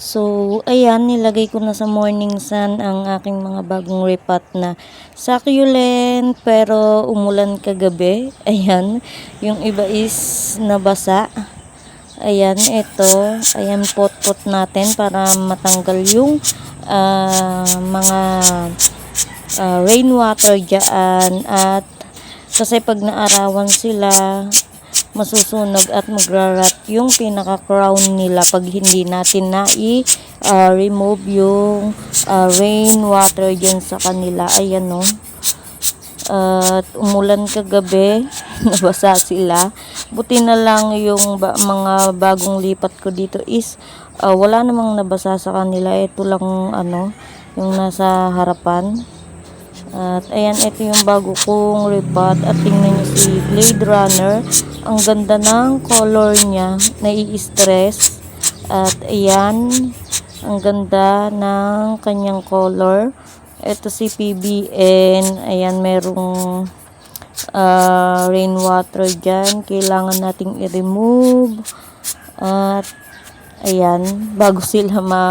So, ayan, nilagay ko na sa morning sun ang aking mga bagong repot na succulent pero umulan kagabi. Ayan, yung iba is nabasa. Ayan, ito. Ayan, pot-pot natin para matanggal yung ah, mga ah, rainwater dyan. At kasi pag naarawan sila, masusunog at magrarat yung pinaka crown nila pag hindi natin na i-remove yung uh, rain water dyan sa kanila. Ayan no? At umulan kagabi nabasa sila. Buti na lang yung ba- mga bagong lipat ko dito is uh, wala namang nabasa sa kanila. Ito lang ano yung nasa harapan at ayan, ito yung bago kong repot. At tingnan nyo si Blade Runner. Ang ganda ng color niya. Nai-stress. At ayan, ang ganda ng kanyang color. Ito si PBN. Ayan, merong ah, rainwater dyan. Kailangan nating i-remove. At ayan, bago sila ma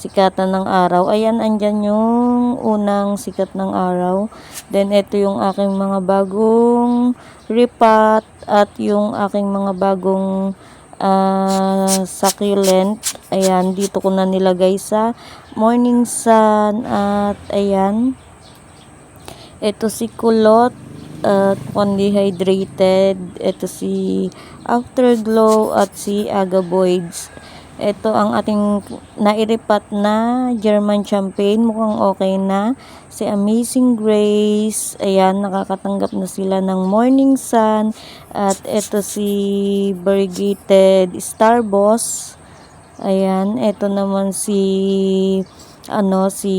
sikatan ng araw. Ayan, andyan yung unang sikat ng araw. Then, ito yung aking mga bagong ripat at yung aking mga bagong ah, succulent. Ayan, dito ko na nilagay sa morning sun. At, ayan, ito si kulot at dehydrated. Ito si afterglow at si agaboids. Ito ang ating nairipat na German champagne. Mukhang okay na. Si Amazing Grace. Ayan, nakakatanggap na sila ng Morning Sun. At ito si Variegated Starboss. Ayan, ito naman si ano si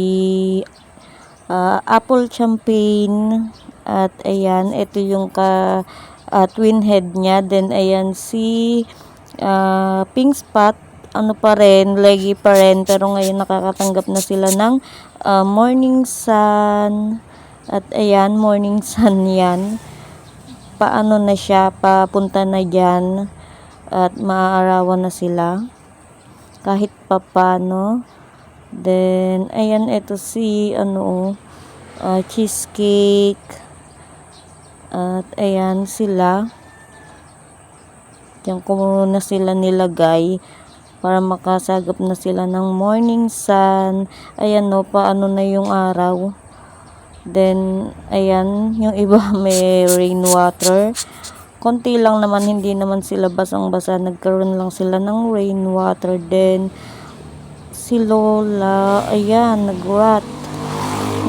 ah, apple champagne at ayan ito yung ka ah, twin head niya then ayan si ah, pink spot ano pa rin, leggy pa rin, pero ngayon nakakatanggap na sila ng ah, morning sun. At ayan, morning sun yan. Paano na siya, papunta na dyan. At maaarawan na sila. Kahit papano. Then, ayan, ito si, ano, ah, cheesecake. At ayan sila. Diyan ko muna sila nilagay para makasagap na sila ng morning sun. Ayan no, paano na yung araw. Then, ayan, yung iba may rainwater. Konti lang naman, hindi naman sila basang-basa. Nagkaroon lang sila ng rainwater. Then, si Lola, ayan, nagrat.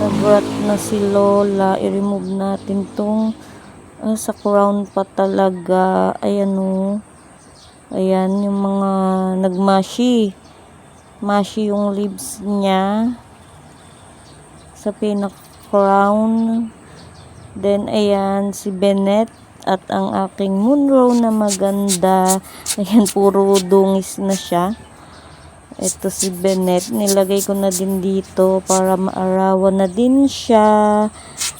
Nagrat na si Lola. I-remove natin tong ah, sa crown pa talaga. Ayan o. Ayan, yung mga nagmashi. Mashi yung leaves niya. Sa pinaka-crown. Then, ayan, si Bennett. At ang aking Munro na maganda. Ayan, puro dungis na siya. Ito si Bennett. Nilagay ko na din dito para maarawan na din siya.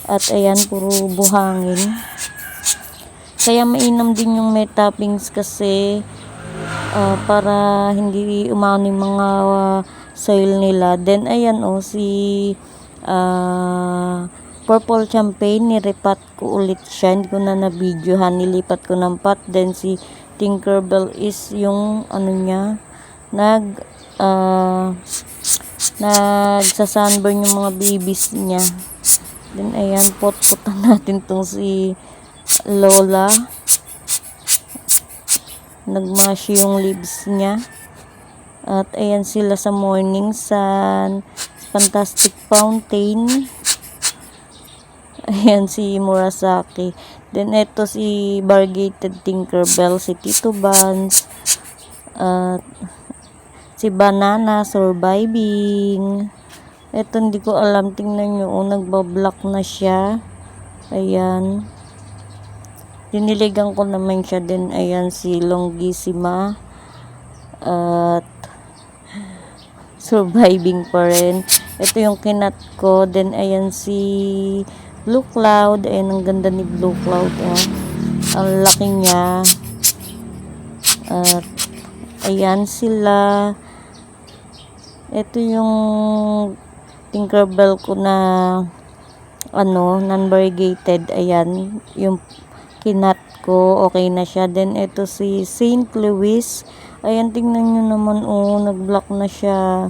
At ayan, puro buhangin. Kaya mainam din yung may toppings kasi ah, para hindi umano yung mga ah, soil nila. Then, ayan o, si ah, purple champagne, nirepat ko ulit siya. Hindi ko na na-videohan, nilipat ko ng pot. Then, si Tinkerbell is yung, ano niya, nag, ah, nagsasunburn yung mga babies niya. Then, ayan, pot-potan natin tong si Lola. Nagmash yung leaves niya. At ayan sila sa morning sun. Fantastic fountain. Ayan si Murasaki. Then ito si Variegated Tinkerbell, si Tito Buns. At si Banana Surviving. Ito hindi ko alam. Tingnan nyo. Oh, nagbablock na siya. Ayan. Diniligan ko naman siya din. Ayan si Longissima. At surviving pa rin. Ito yung kinat ko. Then ayan si Blue Cloud. Ayan ang ganda ni Blue Cloud. Oh. Ang laki niya. At ayan sila. Ito yung Tinkerbell ko na ano, non-variegated. Ayan, yung kinat ko, okay na siya. Then, ito si St. Louis. Ayan, tingnan nyo naman, oh, nag-block na siya.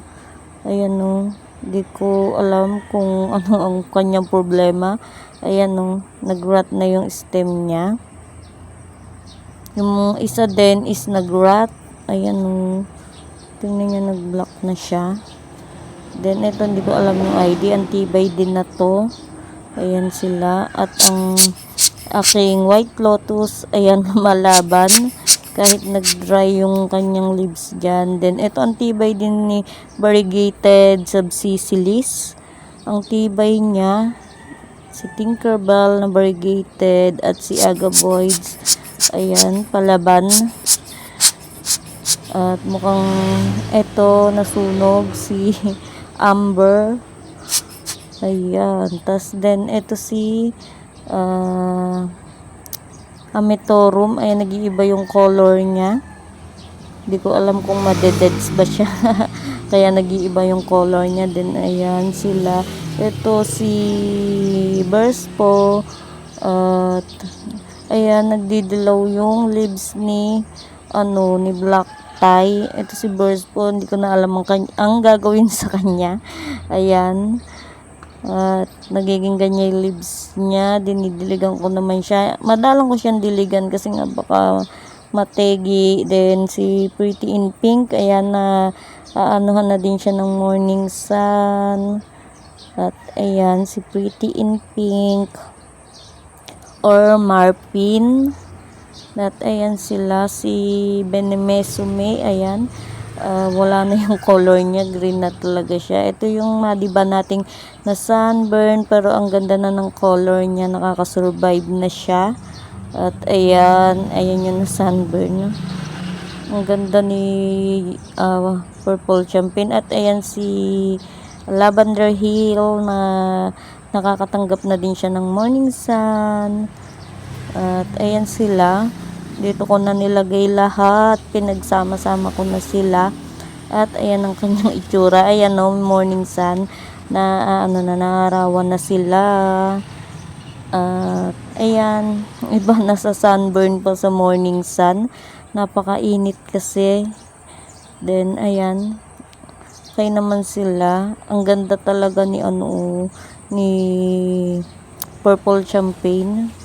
Ayan, oh. Di ko alam kung ano ang kanyang problema. Ayan, oh, nag-rot na yung stem niya. Yung isa din is nag-rot. Ayan, oh. Tingnan nyo, nag-block na siya. Then, ito, hindi ko alam yung ID. Antibay din na to. Ayan sila. At ang aking white lotus, ayan, malaban. Kahit nag-dry yung kanyang leaves dyan. Then, ito, antibay din ni variegated subsicilis. Ang tibay niya, si Tinkerbell na variegated at si Agaboids. Ayan, palaban. At mukhang eto nasunog si Amber. Ayan. Tapos then eto si uh, Ametorum. Ayan, nag-iiba yung color niya. Hindi ko alam kung madededs ba siya. Kaya nag-iiba yung color niya. Then ayan sila. Ito si Burspo. At ayan, nagdidilaw yung leaves ni ano, ni Black Tie. Ito si Burspo. Hindi ko na alam ang, ang gagawin sa kanya. Ayan. At nagiging ganyan yung leaves niya. Dinidiligan ko naman siya. Madalang ko siyang diligan kasi nga baka mategi. Then si Pretty in Pink. Ayan na aanuhan na din siya ng morning sun. At ayan si Pretty in Pink. Or Marpin. At ayan sila si Benemesume. Ayan ah, wala na yung color niya, green na talaga siya. Ito yung madiba nating na sunburn, pero ang ganda na ng color niya, nakakasurvive na siya. At ayan, ayan yung sunburn. Ang ganda ni ah, Purple Champion. At ayan si Lavender Hill na nakakatanggap na din siya ng morning sun. At ayan sila. Dito ko na nilagay lahat. Pinagsama-sama ko na sila. At ayan ang kanyang itsura. Ayan no, morning sun. Na ah, ano na, naarawan na sila. At ayan, iba na sa sunburn pa sa morning sun. Napakainit kasi. Then ayan, okay naman sila. Ang ganda talaga ni ano, ni Purple Champagne.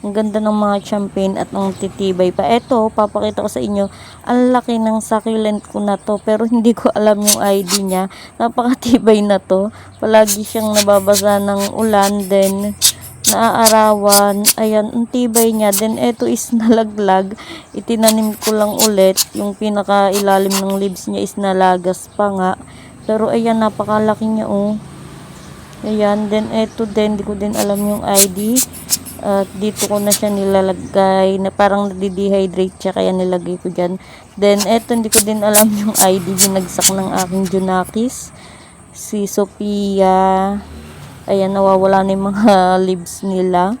Ang ganda ng mga champagne at ang titibay pa. Eto, papakita ko sa inyo. Ang laki ng succulent ko na to. Pero hindi ko alam yung ID niya. Napakatibay na to. Palagi siyang nababasa ng ulan. Then, naaarawan. Ayan, ang tibay niya. Then, eto is nalaglag. Itinanim ko lang ulit. Yung pinaka ilalim ng leaves niya is nalagas pa nga. Pero, ayan, napakalaki niya, oh. Ayan, then eto din, di ko din alam yung ID. At dito ko na siya nilalagay na parang nadidehydrate siya kaya nilagay ko dyan. Then eto hindi ko din alam yung ID binagsak ng aking Junakis. Si Sophia. Ayan, nawawala na yung mga leaves nila.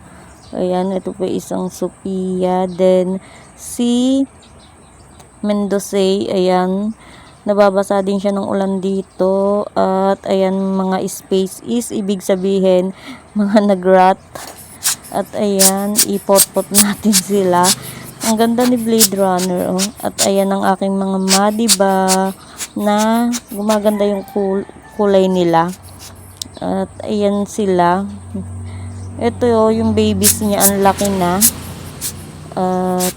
Ayan, ito po isang Sophia. Then si Mendoza, ayan, nababasa din siya ng ulan dito at ayan mga space is ibig sabihin mga nagrat at ayan ipot-pot natin sila ang ganda ni Blade Runner oh. at ayan ang aking mga madiba na gumaganda yung kul- kulay nila at ayan sila ito oh, yung babies niya ang laki na at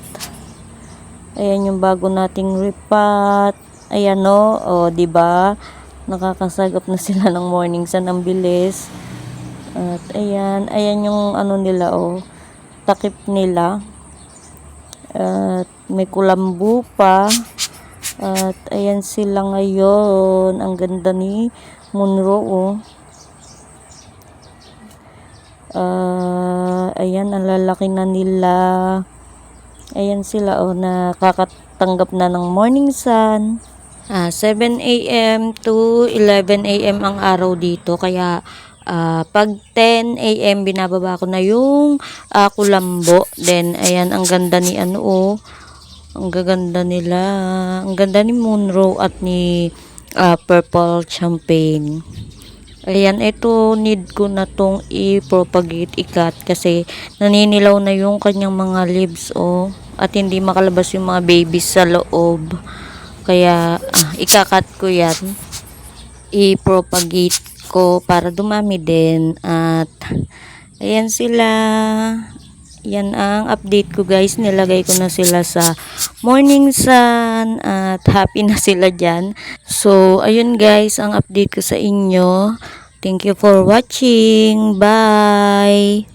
ayan yung bago nating ripat Ayan no, o, di ba? Nakakasagap na sila ng morning sun ang bilis. At ayan, ayan yung ano nila oh, takip nila. At may kulambu pa. At ayan sila ngayon. Ang ganda ni Munro oh. Ah, ayan, ang lalaki na nila. Ayan sila oh, nakakatanggap na ng morning sun. Ah, 7 a.m. to 11 a.m. ang araw dito. Kaya ah, pag 10 a.m. binababa ko na yung ah, kulambo. Then, ayan, ang ganda ni ano oh. Ang gaganda nila. Ang ganda ni Munro at ni ah, purple champagne. Ayan, ito need ko na tong i-propagate ikat kasi naninilaw na yung kanyang mga leaves oh at hindi makalabas yung mga babies sa loob. Kaya ah, ikakat ko yan. I-propagate ko para dumami din at ayan sila. Yan ang update ko guys. Nilagay ko na sila sa morning sun at happy na sila dyan. So, ayun guys ang update ko sa inyo. Thank you for watching. Bye!